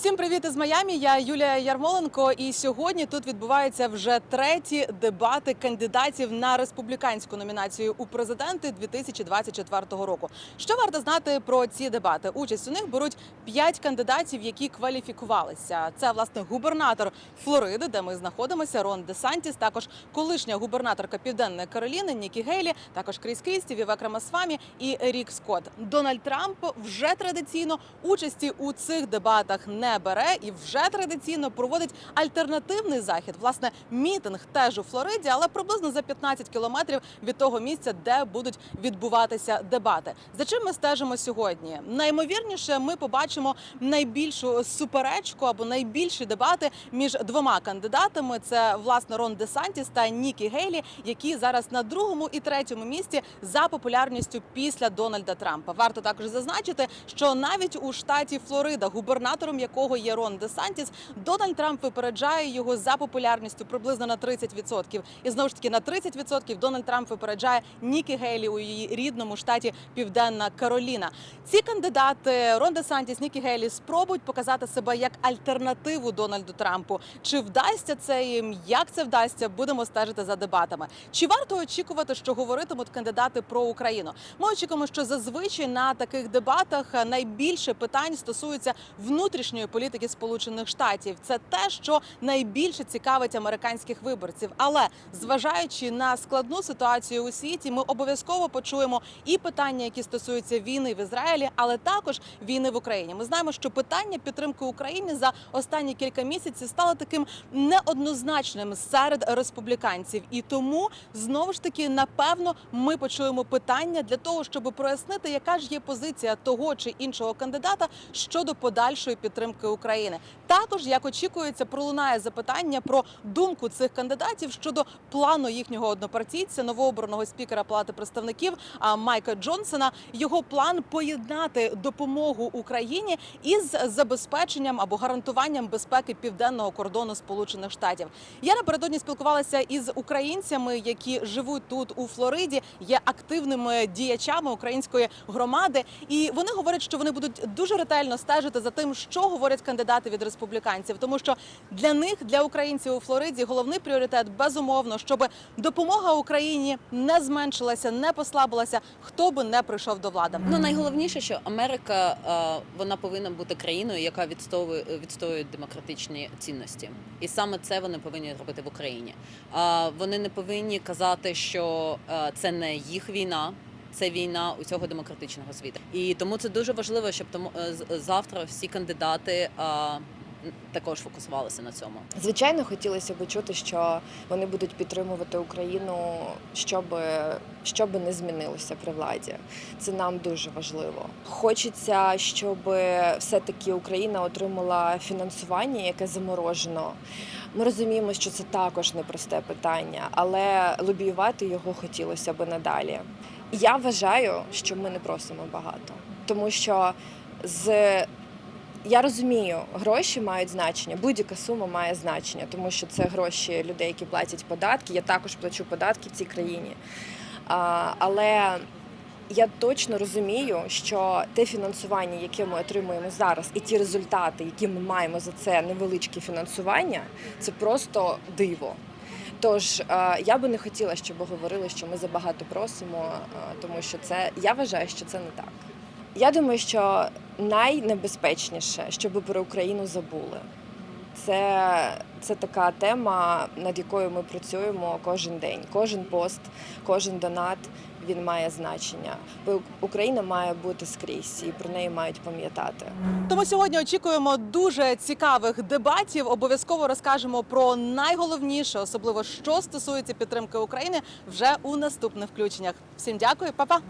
Всім привіт із Майамі. Я Юлія Ярмоленко. І сьогодні тут відбуваються вже треті дебати кандидатів на республіканську номінацію у президенти 2024 року. Що варто знати про ці дебати? Участь у них беруть п'ять кандидатів, які кваліфікувалися. Це власне губернатор Флориди, де ми знаходимося. Рон Де Сантіс, також колишня губернаторка Південної Кароліни Нікі Гейлі, також Кріс Крісті, Вівек Рамасвамі і Рік Скотт. Дональд Трамп вже традиційно участі у цих дебатах не бере і вже традиційно проводить альтернативний захід. Власне, мітинг теж у Флориді, але приблизно за 15 кілометрів від того місця, де будуть відбуватися дебати. За чим ми стежимо сьогодні? Наймовірніше, ми побачимо найбільшу суперечку або найбільші дебати між двома кандидатами. Це власне Рон Де Сантіс та Нікі Гейлі, які зараз на другому і третьому місці за популярністю після Дональда Трампа. Варто також зазначити, що навіть у штаті Флорида, губернатором якого є Рон Де Сантіс, Дональд Трамп випереджає його за популярністю приблизно на 30%. І знову ж таки на 30% Дональд Трамп випереджає Нікі Гейлі у її рідному штаті Південна Кароліна. Ці кандидати Рон Де Сантіс, Нікі Гейлі спробують показати себе як альтернативу Дональду Трампу. Чи вдасться це їм? Як це вдасться? Будемо стежити за дебатами. Чи варто очікувати, що говоритимуть кандидати про Україну? Ми очікуємо, що зазвичай на таких дебатах найбільше питань стосуються внутрішньої політики Сполучених Штатів. Це те, що найбільше цікавить американських виборців. Але зважаючи на складну ситуацію у світі, ми обов'язково почуємо і питання, які стосуються війни в Ізраїлі, але також війни в Україні. Ми знаємо, що питання підтримки України за останні кілька місяців стало таким неоднозначним серед республіканців, і тому знову ж таки напевно ми почуємо питання для того, щоб прояснити, яка ж є позиція того чи іншого кандидата щодо подальшої підтримки України. Також як очікується, пролунає запитання про думку цих кандидатів щодо плану їхнього однопартійця, новообраного спікера Палати представників Майка Джонсона. Його план поєднати допомогу Україні із забезпеченням або гарантуванням безпеки південного кордону Сполучених Штатів. Я напередодні спілкувалася із українцями, які живуть тут у Флориді, є активними діячами української громади, і вони говорять, що вони будуть дуже ретельно стежити за тим, що говорять кандидати від республіканців, тому що для них, для українців у Флориді, головний пріоритет безумовно, щоб допомога Україні не зменшилася, не послабилася, хто би не прийшов до влади. Ну найголовніше, що Америка е, вона повинна бути країною, яка відстоює відстоює демократичні цінності, і саме це вони повинні робити в Україні. Вони не повинні казати, що е, це не їх війна. Це війна усього демократичного світу, і тому це дуже важливо, щоб тому е, завтра всі кандидати також фокусувалися на цьому. Звичайно, хотілося б чути, що вони будуть підтримувати Україну, щоб, щоб не змінилося при владі. Це нам дуже важливо. Хочеться, щоб все-таки Україна отримала фінансування, яке заморожено. Ми розуміємо, що це також непросте питання, але лобіювати його хотілося б надалі. Я вважаю, що ми не просимо багато, тому що з я розумію, гроші мають значення, будь-яка сума має значення, тому що це гроші людей, які платять податки. Я також плачу податки в цій країні. А, але я точно розумію, що те фінансування, яке ми отримуємо зараз, і ті результати, які ми маємо за це невеличке фінансування, це просто диво. Тож е, я би не хотіла, щоб говорили, що ми забагато просимо, е, тому що це я вважаю, що це не так. Я думаю, що найнебезпечніше, щоб про Україну забули. Це, це така тема, над якою ми працюємо кожен день. Кожен пост, кожен донат він має значення. Україна має бути скрізь, і про неї мають пам'ятати. Тому сьогодні очікуємо дуже цікавих дебатів. Обов'язково розкажемо про найголовніше, особливо що стосується підтримки України, вже у наступних включеннях. Всім дякую, па-па!